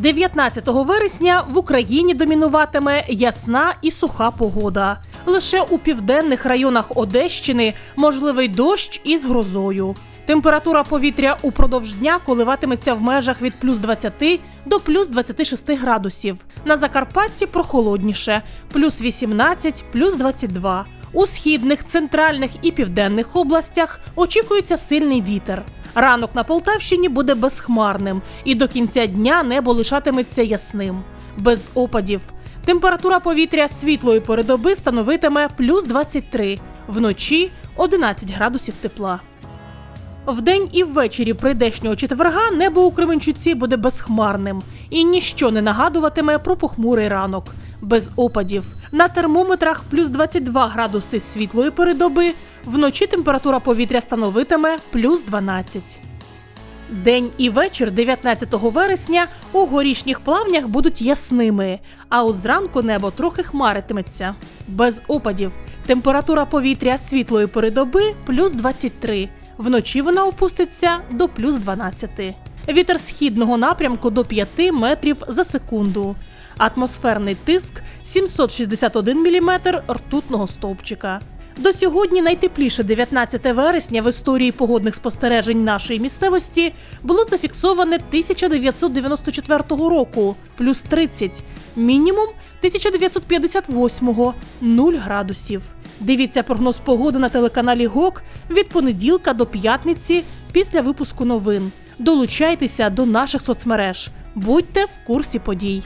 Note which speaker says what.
Speaker 1: 19 вересня в Україні домінуватиме ясна і суха погода. Лише у південних районах Одещини можливий дощ із грозою. Температура повітря упродовж дня коливатиметься в межах від плюс 20 до плюс 26 градусів. На Закарпатті прохолодніше плюс 18, плюс 22. У східних, центральних і південних областях очікується сильний вітер. Ранок на Полтавщині буде безхмарним, і до кінця дня небо лишатиметься ясним, без опадів. Температура повітря світлої передоби становитиме плюс 23, вночі 11 градусів тепла. Вдень і ввечері прийдешнього четверга небо у Кременчуці буде безхмарним і ніщо не нагадуватиме про похмурий ранок. Без опадів. На термометрах плюс 22 градуси світлої передоби, вночі температура повітря становитиме плюс 12. День і вечір 19 вересня у горішніх плавнях будуть ясними, а от зранку небо трохи хмаритиметься. Без опадів. Температура повітря світлої передоби плюс 23. Вночі вона опуститься до плюс 12. Вітер східного напрямку до 5 метрів за секунду. Атмосферний тиск 761 мм ртутного стовпчика. До сьогодні найтепліше 19 вересня в історії погодних спостережень нашої місцевості було зафіксоване 1994 року плюс 30, мінімум 1958 0 градусів. Дивіться прогноз погоди на телеканалі ГОК від понеділка до п'ятниці після випуску новин. Долучайтеся до наших соцмереж. Будьте в курсі подій.